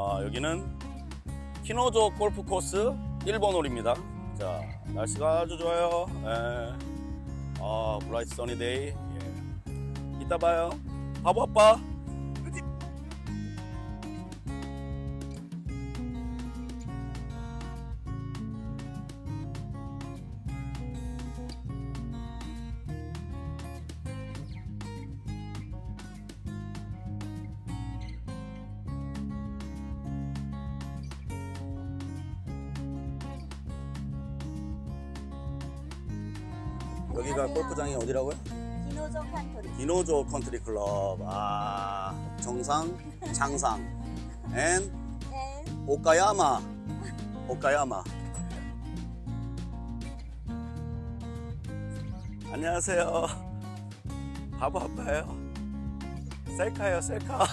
아, 여기는 키노조 골프 코스 1번 홀입니다. 자, 날씨가 아주 좋아요. 예. 아, 브라이트 써니 데이. 예. 이따 봐요. 바보 아빠. 여기가. 골프장이 어디라고요? 기노조 칸토리 디노조 컨트리 클럽. 아, 정상, 장상. 앤앤 오카야마. 오카야마. 안녕하세요. 바보 아빠예요. 셀카예요, 셀카.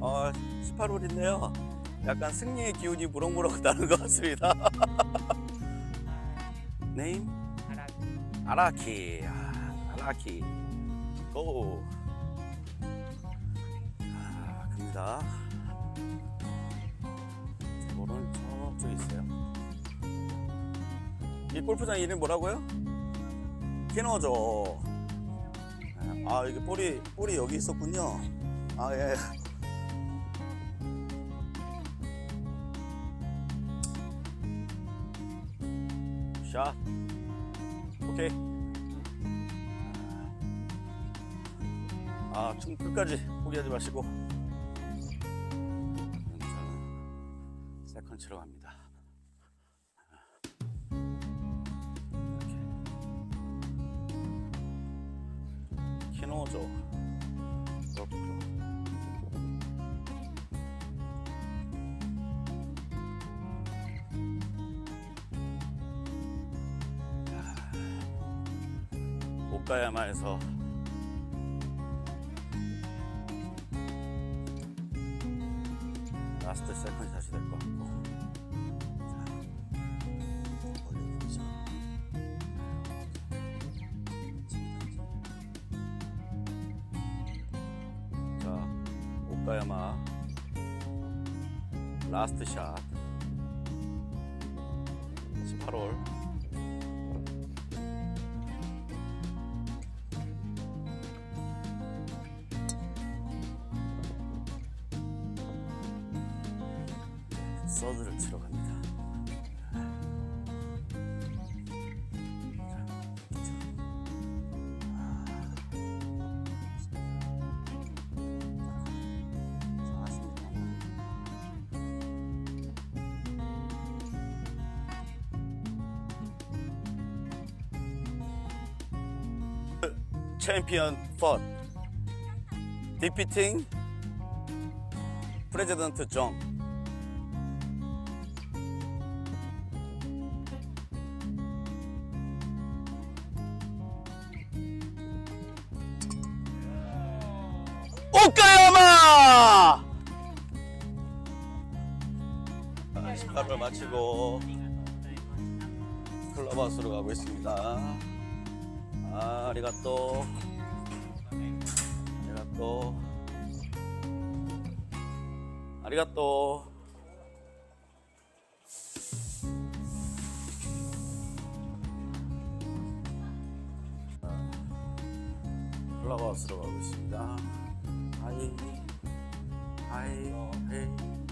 어, 18홀인데요. 약간 승리의 기운이 무럭무럭 나는 것 같습니다. 네임? 아라키. 아, 아라키. 고. 아, 갑니다. 저거는 저쪽에 있어요. 이 골프장 이름 뭐라고요? 키노죠. 아, 이게 볼이, 볼이 여기 있었군요. 아, 예. 샷. 오케이. 아, 좀 끝까지 포기하지 마시고. 저는 세컨 치러 갑니다. 이렇게. 키노조. 오카야마에서. 라스트 세컨 샷이 될 것 같고. 자 오카야마. 라스트 샷. 18홀 서드를 치러 갑니다. 챔피언 펀 디피팅 프레지던트 정 오카야마! 18을 마치고 클럽하우스로 가고 있습니다. 아, 아리가또. 아리가또. 아리가또. 클럽하우스로 가고 있습니다. 하이, 하이, 헤이.